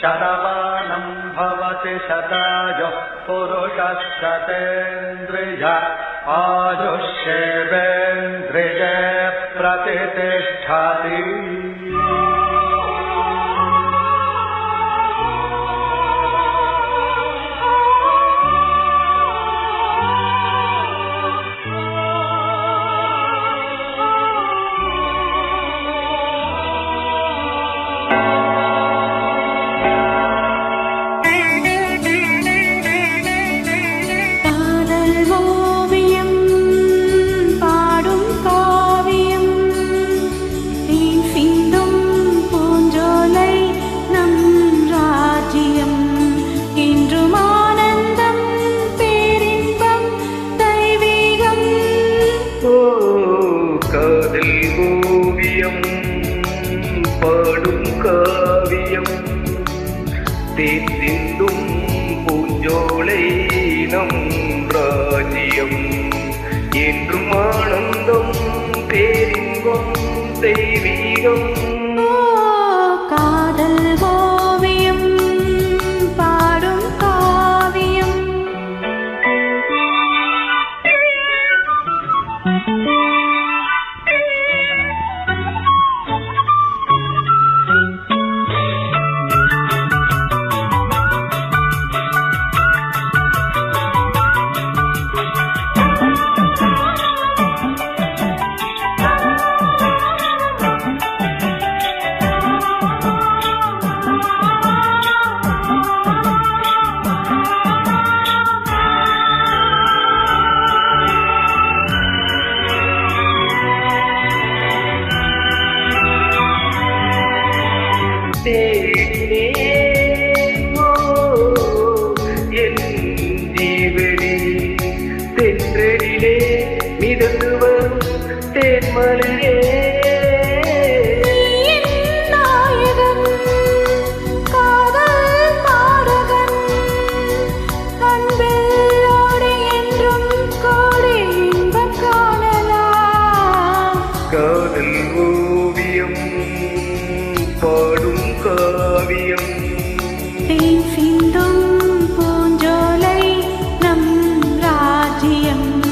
शतमानम् भवति शताजुः पुरुषशतेन्द्रिय आयुष्येवेन्द्रिय प्रतिष्ठति। பாடும் காவியம் தேர்ந்திந்தும் பூஞ்சோலை நம் ராஜ்யம் என்றும் ஆனந்தம் பேரின்பம் தெய்வீகம் தேடினேன் மிதந்து வரும் தேன்மலையே காதல் ஓவியம் பாடும் காவியம் சிந்தும் பூஞ்சோலை நம் ராஜ்யம்.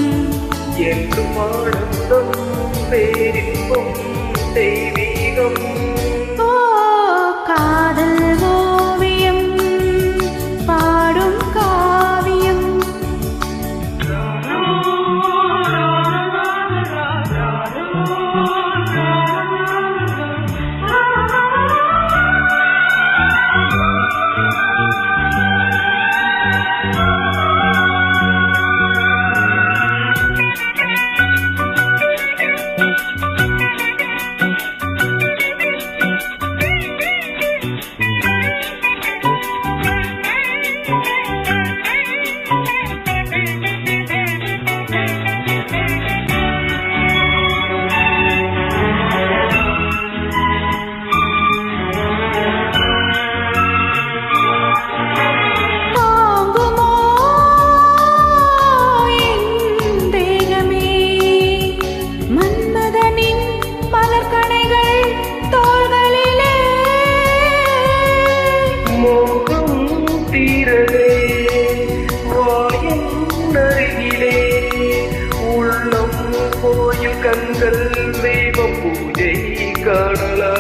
என்றும் ஆனந்தம் பேரின்பம் தெய்வீகம். പോയും കങ്കൾ ദൈവ പൂജയിൽ കാണലാ